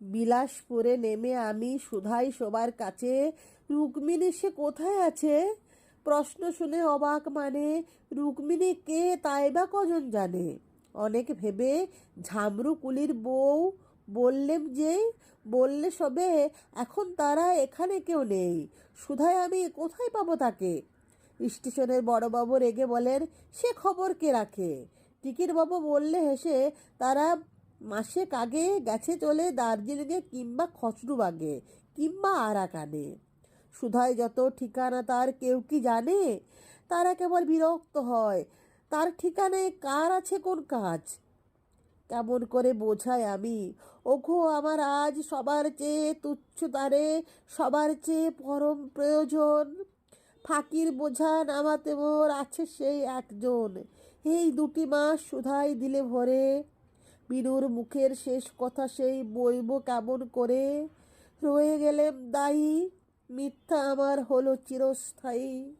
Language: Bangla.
বিলাসপুরে নেমে আমি সুধাই সবার কাছে, রুক্মিণী সে কোথায় আছে? প্রশ্ন শুনে অবাক মানে রুক্মিণী কে, তাই বা কজন জানে? অনেক ভেবে ঝামরু কুলির বউ বললেম যে, বললে সবে এখন তারা এখানে কেউ নেই। সুধায় আমি কোথায় পাবো তাকে? স্টেশনের বড়বাবু রেগে বলেন, সে খবর কে রাখে? টিকিট বাবু বললে হেসে, তারা মাসেক আগে গেছে চলে দার্জিলিংয়ে কিংবা খসরুবাগে কিংবা আরাকানে সুধায় যত ঠিকানা তার কেউ কি জানে? তারা কেবল বিরক্ত হয়, তার ঠিকানায় কার আছে কোন কাজ? কেমন করে বোঝাই আমি? ওঘো আমার আজ সবার চেয়ে তুচ্ছ তারে, সবার চেয়ে পরম প্রয়োজন। ফাঁকির বোঝা নামাতে মোর আছে সেই একজন। এই দুটি মাস সুধাই দিলে ভরে বিনুর মুখের শেষ কথা সেই বইব কেমন করে? রয়ে গেলেম দায়ী, মিথ্যা আমার হলো চিরস্থায়ী।